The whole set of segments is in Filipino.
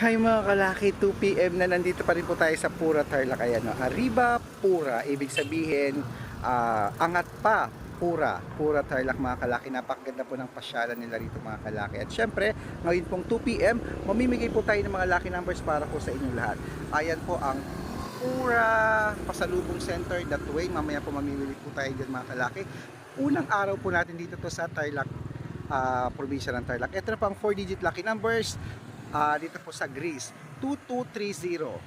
Hi mga kalaki, 2pm na nandito pa rin po tayo sa Pura Tarlac. Ayan, no? Arriba Pura, ibig sabihin, ah, angat pa Pura, Pura Tarlac mga kalaki. Napakaganda po ng pasyalan nila rito mga kalaki. At syempre, ngayon pong 2pm, mamimigay po tayo ng mga lucky numbers para po sa inyong lahat. Ayan po ang Pura Pasalubong Center that way. Mamaya po mamimili po tayo dyan mga kalaki. Unang araw po natin dito to sa Tarlac, ah, probinsya ng Tarlac. Ito na po ang 4-digit lucky numbers. Ah, dito po sa Greece, 2230.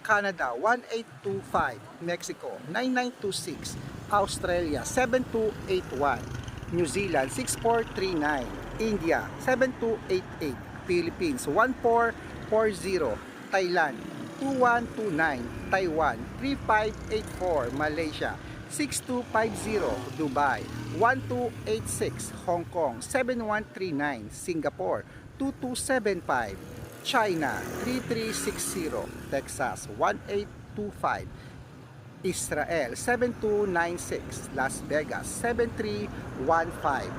Canada, 1825. Mexico, 9926. Australia, 7281. New Zealand, 6439. India, 7288. Philippines, 1440. Thailand, 2129. Taiwan, 3584. Malaysia, 6250. Dubai, 1286. Hong Kong, 7139. Singapore, 2275. China 3360, Texas 1825, Israel 7296, Las Vegas 7315,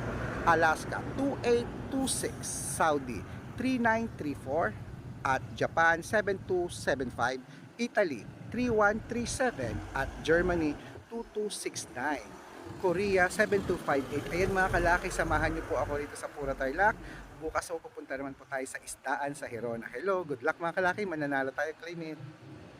Alaska 2826, Saudi 3934 at Japan 7275, Italy 3137 at Germany 2269. Korea 7258. Ayan mga kalaki, samahan niyo po ako rito sa Pura Tarlac. Bukas ako pupunta naman po tayo sa istaan sa Hirona. Hello, good luck mga kalaki, mananalo tayo claim it.